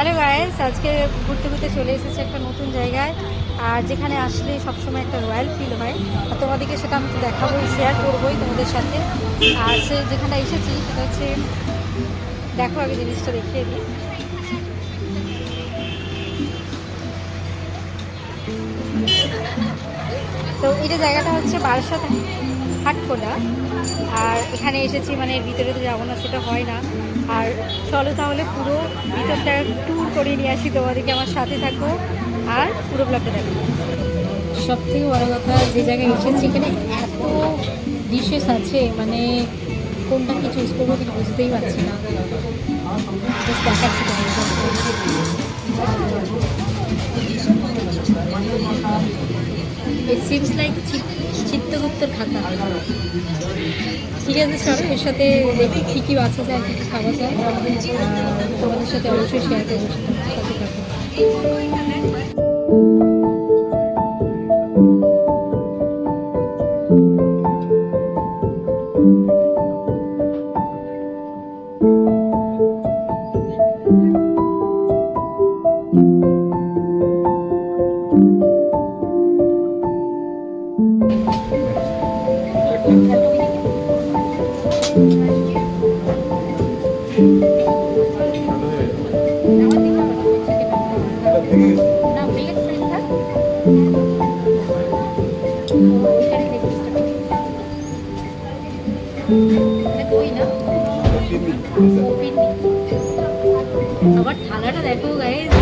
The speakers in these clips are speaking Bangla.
হ্যালো গাইস, আজকে ঘুরতে ঘুরতে চলে এসেছে একটা নতুন জায়গায়, আর যেখানে আসলে সবসময় একটা রয়্যাল ফিল হয়। আর তোমাদেরকে সেটা আমি তো দেখাবো শেয়ার করবোই তোমাদের সাথে। আর সে যেখানে এসেছি সেটা হচ্ছে, দেখো আগে জিনিসটা দেখিয়ে দিই। তো এটা জায়গাটা হচ্ছে বারাসাত। হাটখোলা। আর এখানে এসেছি মানে ভিতরে তো যাব না, সেটা হয় না। আর চলো তাহলে পুরো ভিতরটা ট্যুর করে নিয়ে আসি তোমাদেরকে, আমার সাথে থাকো। আর পুরো ব্লগটা দেখো। সব থেকে বড় কথা, যে জায়গায় এসেছি এখানে এত ডিশেস আছে মানে কোনটা কি চুজ করব কিছু বুঝতেই পারছি না। দেখাচ্ছি ইট সিমস লাইক চিত্তগুপ্তর খাতা ঠিক আছে, চলো, এর সাথে দেখি কী কী বাচ্চা যায়, কী কী খাওয়া যায়। তোমাদের সাথে অবশ্যই শেয়ার করব সেটা সাথে ফিরনি থালাটা দেখো গাইস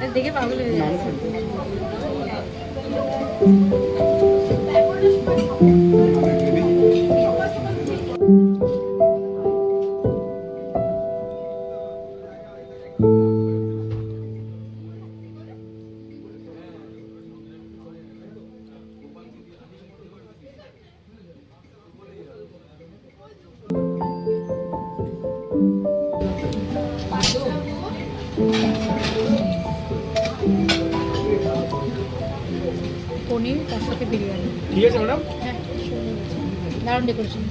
দেখে পাগল হয়ে যাচ্ছে। ঠিক আছে ম্যাডাম। দারুণ ডেকোরেশন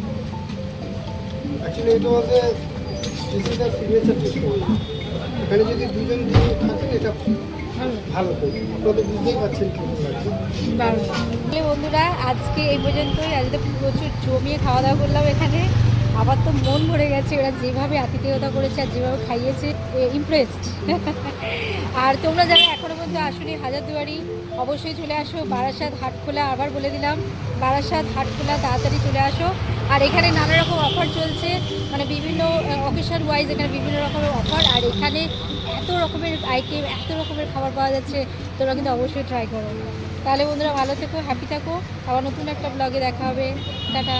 অ্যাকচুয়ালি এটা হচ্ছে সিগনেচার টেস্ট এখানে যদি দুজন দিয়ে থাকেন এটা ভালো। আপনারা তো বুঝতেই পারছেন বন্ধুরা আজকে এই পর্যন্তই। আজকে প্রচুর জমিয়ে খাওয়া দাওয়া করলাম এখানে। আবার তো মন ভরে গেছে ওরা যেভাবে আতিথেয়তা করেছে আর যেভাবে খাইয়েছে ইমপ্রেসড আর তোমরা যারা এখনও পর্যন্ত আসনি হাজারদুয়ারি। অবশ্যই চলে আসো, বারাসাত হাটখোলা আবার বলে দিলাম, বারাসাত হাটখোলা তাড়াতাড়ি চলে আসো। আর এখানে নানা রকম অফার চলছে মানে বিভিন্ন অকেশন ওয়াইজ এখানে বিভিন্ন রকমের অফার, আর এখানে এত রকমের আইটেম এত রকমের খাবার পাওয়া যাচ্ছে, তোমরা কিন্তু অবশ্যই ট্রাই করো। তাহলে বন্ধুরা ভালো থেকো হ্যাপি থাকো, আবার নতুন একটা ব্লগে দেখা হবে। টাটা।